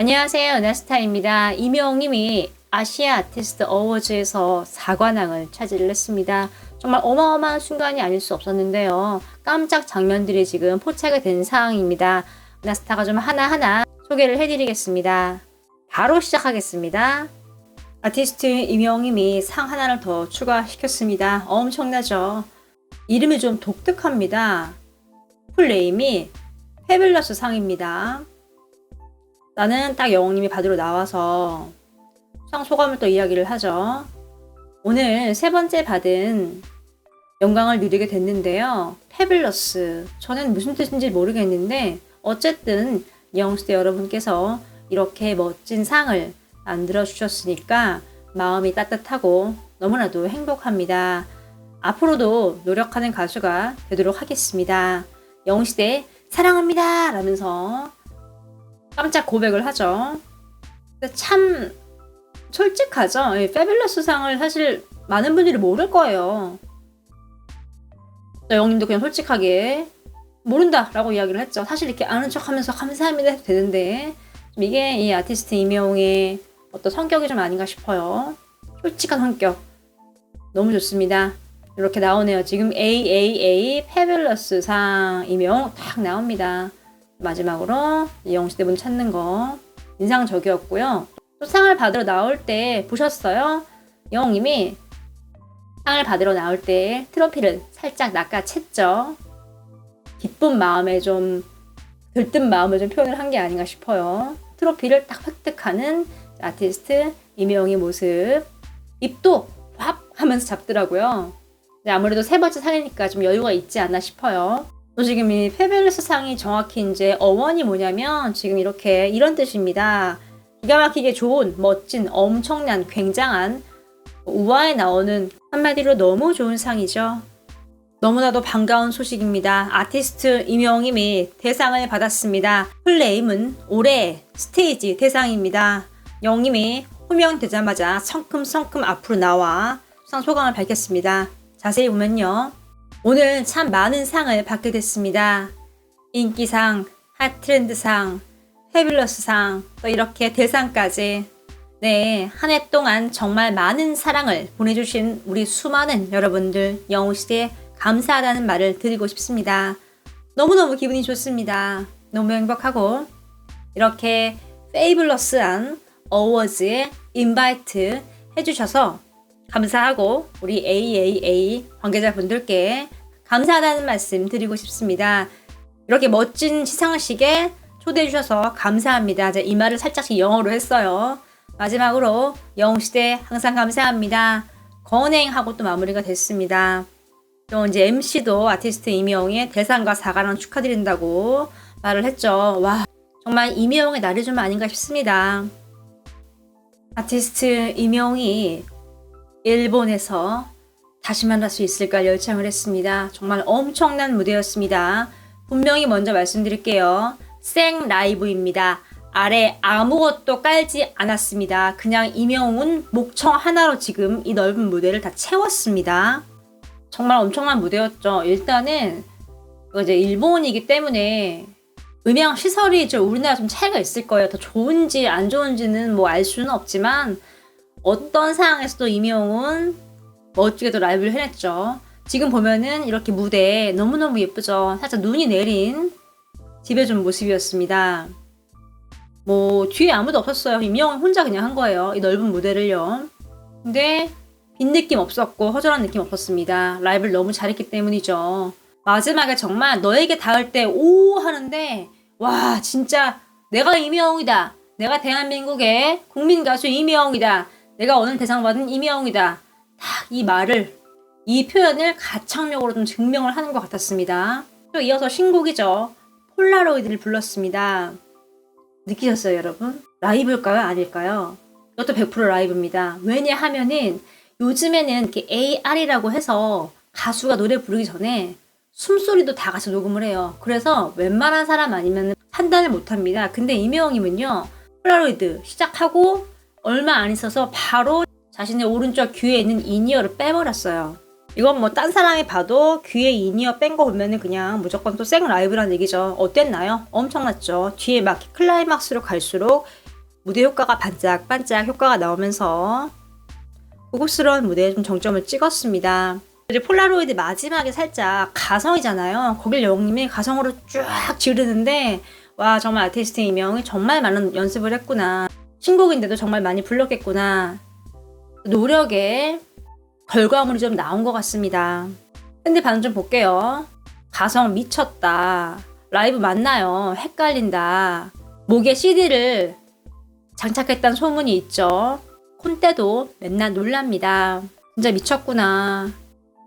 안녕하세요. 은하스타입니다. 이명님이 아시아 아티스트 어워즈에서 4관왕을 차지를 했습니다. 정말 어마어마한 순간이 아닐 수 없었는데요. 깜짝 장면들이 지금 포착이 된 상황입니다. 은하스타가 좀 하나하나 소개를 해드리겠습니다. 바로 시작하겠습니다. 아티스트 이명님이 상 하나를 더 추가시켰습니다. 엄청나죠? 이름이 좀 독특합니다. 풀네임이 페빌러스 상입니다. 나는 딱 영웅님이 받으러 나와서 상 소감을 또 이야기를 하죠. 오늘 세 번째 받은 영광을 누리게 됐는데요. 페빌러스. 저는 무슨 뜻인지 모르겠는데 어쨌든 영웅시대 여러분께서 이렇게 멋진 상을 만들어 주셨으니까 마음이 따뜻하고 너무나도 행복합니다. 앞으로도 노력하는 가수가 되도록 하겠습니다. 영웅시대 사랑합니다! 라면서 깜짝 고백을 하죠. 참 솔직하죠. 이 페빌러스 상을 사실 많은 분들이 모를 거예요. 영님도 그냥 솔직하게 모른다라고 이야기를 했죠. 사실 이렇게 아는 척하면서 감사합니다 해도 되는데 이게 이 아티스트 이명의 어떤 성격이 좀 아닌가 싶어요. 솔직한 성격 너무 좋습니다. 이렇게 나오네요. 지금 AAA 페빌러스 상 이명 딱 나옵니다. 마지막으로 영시대 분 찾는 거 인상적이었고요. 또 상을 받으러 나올 때 보셨어요? 영님이 상을 받으러 나올 때 트로피를 살짝 낚아챘죠. 기쁜 마음에 좀 들뜬 마음을 좀 표현을 한 게 아닌가 싶어요. 트로피를 딱 획득하는 아티스트 이명의 모습. 입도 확 하면서 잡더라고요. 아무래도 세 번째 상이니까 좀 여유가 있지 않나 싶어요. 또 지금 이 페벨레스 상이 정확히 이제 어원이 뭐냐면 지금 이렇게 이런 뜻입니다. 기가 막히게 좋은, 멋진, 엄청난, 굉장한 우화에 나오는 한마디로 너무 좋은 상이죠. 너무나도 반가운 소식입니다. 아티스트 임영임이 대상을 받았습니다. 풀네임은 올해 스테이지 대상입니다. 영임이 호명되자마자 성큼성큼 앞으로 나와 수상 소감을 밝혔습니다. 자세히 보면요. 오늘 참 많은 상을 받게 됐습니다. 인기상, 핫트렌드상, 페빌러스상, 또 이렇게 대상까지 네, 한 해 동안 정말 많은 사랑을 보내주신 우리 수많은 여러분들 영웅시대에 감사하다는 말을 드리고 싶습니다. 너무너무 기분이 좋습니다. 너무 행복하고 이렇게 페이블러스한 어워즈에 인바이트 해주셔서 감사하고 우리 AAA 관계자분들께 감사하다는 말씀 드리고 싶습니다. 이렇게 멋진 시상식에 초대해 주셔서 감사합니다. 이 말을 살짝씩 영어로 했어요. 마지막으로 영웅시대 항상 감사합니다. 건행하고 또 마무리가 됐습니다. 또 이제 MC도 아티스트 이명의 대상과 사과랑 축하드린다고 말을 했죠. 와, 정말 이명의 날이 좀 아닌가 싶습니다. 아티스트 이명이 일본에서 다시 만날 수 있을까 열창을 했습니다. 정말 엄청난 무대였습니다. 분명히 먼저 말씀드릴게요. 생 라이브입니다. 아래 아무것도 깔지 않았습니다. 그냥 이명훈 목청 하나로 지금 이 넓은 무대를 다 채웠습니다. 정말 엄청난 무대였죠. 일단은 이제 일본이기 때문에 음향 시설이 좀 우리나라 좀 차이가 있을 거예요. 더 좋은지 안 좋은지는 뭐 알 수는 없지만 어떤 상황에서도 이명훈 멋지게도 라이브를 해냈죠. 지금 보면은 이렇게 무대 너무너무 예쁘죠. 살짝 눈이 내린 집에 좀 모습이었습니다. 뭐 뒤에 아무도 없었어요. 이명훈 혼자 그냥 한 거예요. 이 넓은 무대를요. 근데 빈 느낌 없었고 허전한 느낌 없었습니다. 라이브를 너무 잘했기 때문이죠. 마지막에 정말 너에게 닿을 때 오 하는데 와 진짜 내가 이명웅이다. 내가 대한민국의 국민 가수 이명웅이다. 내가 오늘 대상 받은 이명웅이다. 딱 이 말을 이 표현을 가창력으로 좀 증명을 하는 것 같았습니다. 또 이어서 신곡이죠. 폴라로이드를 불렀습니다. 느끼셨어요, 여러분? 라이브일까요? 아닐까요? 이것도 100% 라이브입니다. 왜냐하면은 요즘에는 이렇게 AR이라고 해서 가수가 노래 부르기 전에 숨소리도 다 같이 녹음을 해요. 그래서 웬만한 사람 아니면 판단을 못 합니다. 근데 이명웅님은요, 폴라로이드 시작하고 얼마 안 있어서 바로 자신의 오른쪽 귀에 있는 이니어를 빼버렸어요. 이건 뭐 딴 사람이 봐도 귀에 이니어 뺀 거 보면은 그냥 무조건 또 생 라이브란 얘기죠. 어땠나요? 엄청났죠. 뒤에 막 클라이막스로 갈수록 무대 효과가 반짝반짝 효과가 나오면서 고급스러운 무대에 좀 정점을 찍었습니다. 이제 폴라로이드 마지막에 살짝 가성이잖아요. 거길 영님이 가성으로 쫙 지르는데 와 정말 아티스트 이명이 정말 많은 연습을 했구나. 신곡인데도 정말 많이 불렀겠구나. 노력에 결과물이 좀 나온 것 같습니다. 근데 반응 좀 볼게요. 가성 미쳤다. 라이브 맞나요? 헷갈린다. 목에 CD를 장착했다는 소문이 있죠. 콘때도 맨날 놀랍니다. 진짜 미쳤구나.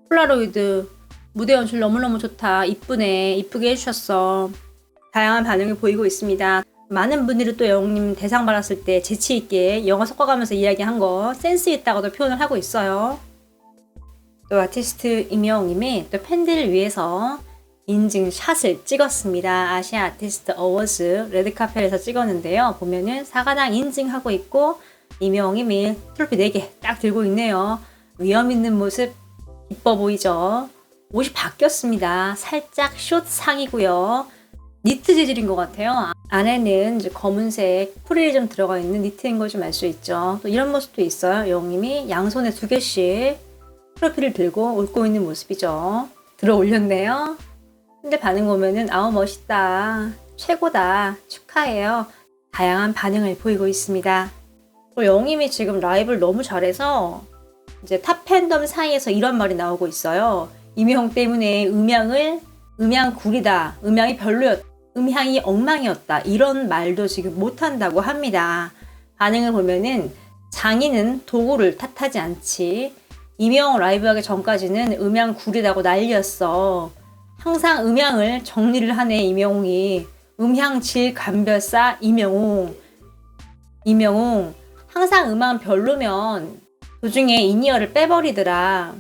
폴라로이드 무대 연출 너무너무 좋다. 이쁘네. 이쁘게 해주셨어. 다양한 반응을 보이고 있습니다. 많은 분들이 또 영웅님 대상 받았을 때 재치 있게 영어 섞어가면서 이야기한 거 센스 있다고도 표현을 하고 있어요. 또 아티스트 임영웅님이 또 팬들을 위해서 인증샷을 찍었습니다. 아시아 아티스트 어워즈 레드카펫에서 찍었는데요. 보면은 사과당 인증하고 있고 임영웅님이 트로피 4개 딱 들고 있네요. 위험 있는 모습 이뻐 보이죠? 옷이 바뀌었습니다. 살짝 숏 상이고요. 니트 재질인 것 같아요. 안에는 이제 검은색 프릴이 좀 들어가 있는 니트인 걸 좀 알 수 있죠. 또 이런 모습도 있어요. 영웅님이 양손에 두 개씩 트로피를 들고 웃고 있는 모습이죠. 들어 올렸네요. 근데 반응 보면은 아우 멋있다. 최고다. 축하해요. 다양한 반응을 보이고 있습니다. 또 영임이 지금 라이브를 너무 잘해서 이제 탑 팬덤 사이에서 이런 말이 나오고 있어요. 이명 때문에 음향을 음향 구리다. 음향이 별로였다. 음향이 엉망이었다. 이런 말도 지금 못한다고 합니다. 반응을 보면은 장인은 도구를 탓하지 않지. 이명 라이브 하기 전까지는 음향 구리다고 난리였어. 항상 음향을 정리를 하네, 이명웅이. 음향 질 감별사 이명웅. 이명웅. 항상 음악 별로면 도중에 인이어를 빼버리더라.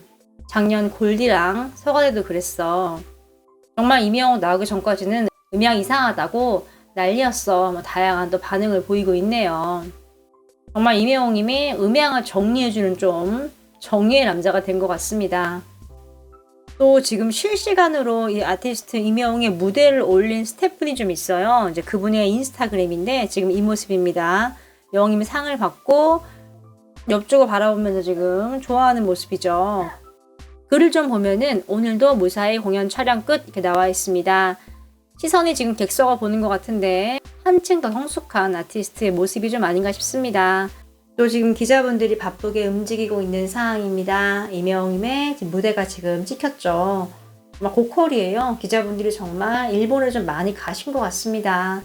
작년 골디랑 서가대도 그랬어. 정말 이명웅 나오기 전까지는 음향 이상하다고 난리였어. 뭐 다양한 또 반응을 보이고 있네요. 정말 이명웅님이 음향을 정리해주는 좀 정의의 남자가 된 것 같습니다. 또 지금 실시간으로 이 아티스트 이명웅의 무대를 올린 스태프분이 좀 있어요. 이제 그분의 인스타그램인데 지금 이 모습입니다. 영웅님이 상을 받고 옆쪽을 바라보면서 지금 좋아하는 모습이죠. 글을 좀 보면은 오늘도 무사히 공연 촬영 끝 이렇게 나와 있습니다. 시선이 지금 객석을 보는 것 같은데 한층 더 성숙한 아티스트의 모습이 좀 아닌가 싶습니다. 또 지금 기자분들이 바쁘게 움직이고 있는 상황입니다. 이명임의 무대가 지금 찍혔죠. 정말 고퀄이에요. 기자분들이 정말 일본을 좀 많이 가신 것 같습니다.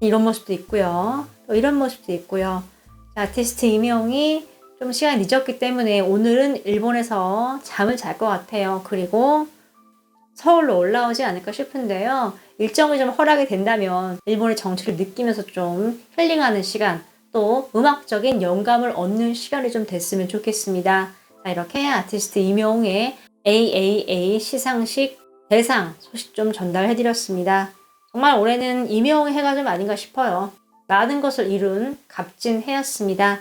이런 모습도 있고요. 또 이런 모습도 있고요. 자, 아티스트 이명이 좀 시간이 늦었기 때문에 오늘은 일본에서 잠을 잘 것 같아요. 그리고 서울로 올라오지 않을까 싶은데요. 일정이 좀 허락이 된다면 일본의 정치를 느끼면서 좀 힐링하는 시간, 또 음악적인 영감을 얻는 시간이 좀 됐으면 좋겠습니다. 자, 이렇게 아티스트 이명웅의 AAA 시상식 대상 소식 좀 전달해드렸습니다. 정말 올해는 이명웅의 해가 좀 아닌가 싶어요. 많은 것을 이룬 값진 해였습니다.